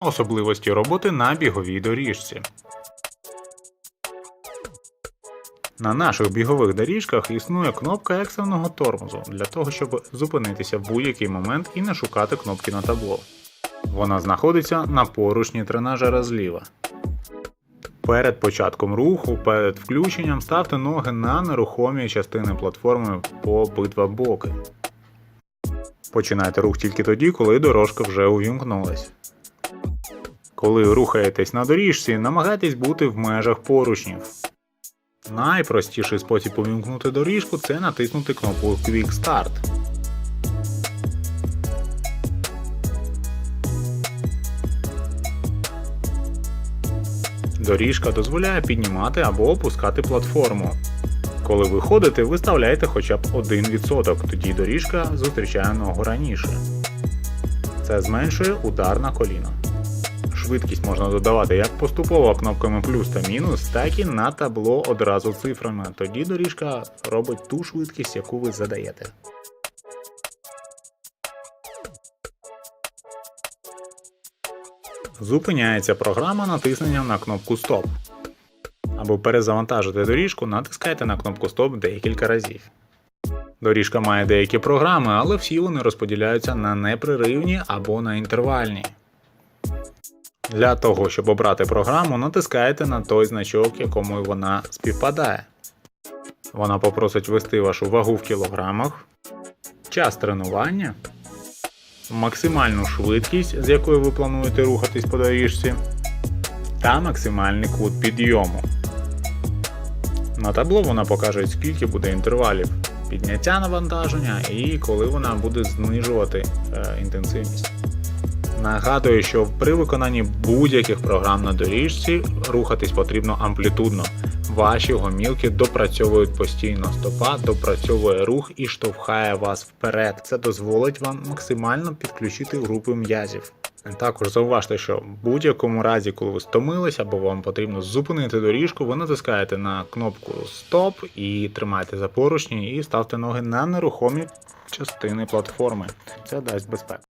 Особливості роботи на біговій доріжці. На наших бігових доріжках існує кнопка екстреного тормозу для того, щоб зупинитися в будь-який момент і не шукати кнопки на табло. Вона знаходиться на поручні тренажера зліва. Перед початком руху, перед включенням ставте ноги на нерухомі частини платформи по обидва боки. Починайте рух тільки тоді, коли дорожка вже увімкнулась. Коли рухаєтесь на доріжці, намагайтесь бути в межах поручнів. Найпростіший спосіб увімкнути доріжку це натиснути кнопку Quick Start. Доріжка дозволяє піднімати або опускати платформу. Коли ви ходите, виставляйте хоча б 1%, тоді доріжка зустрічає ногу раніше. Це зменшує удар на коліно. Швидкість можна додавати як поступово кнопками плюс та мінус, так і на табло одразу цифрами. Тоді доріжка робить ту швидкість, яку ви задаєте. Зупиняється програма натисненням на кнопку Стоп. Аби перезавантажити доріжку, натискайте на кнопку Стоп декілька разів. Доріжка має деякі програми, але всі вони розподіляються на непреривні або на інтервальні. Для того, щоб обрати програму, натискаєте на той значок, якому вона співпадає. Вона попросить ввести вашу вагу в кілограмах, час тренування, максимальну швидкість, з якою ви плануєте рухатись по доріжці, та максимальний кут підйому. На табло вона покаже, скільки буде інтервалів підняття навантаження і коли вона буде знижувати е, інтенсивність. Нагадую, що при виконанні будь-яких програм на доріжці рухатись потрібно амплітудно. Ваші гомілки допрацьовують постійно, стопа допрацьовує рух і штовхає вас вперед. Це дозволить вам максимально підключити групи м'язів. Також зауважте, що в будь-якому разі, коли ви стомились або вам потрібно зупинити доріжку, ви натискаєте на кнопку Стоп і тримаєте за поручні і ставте ноги на нерухомі частини платформи. Це дасть безпеку.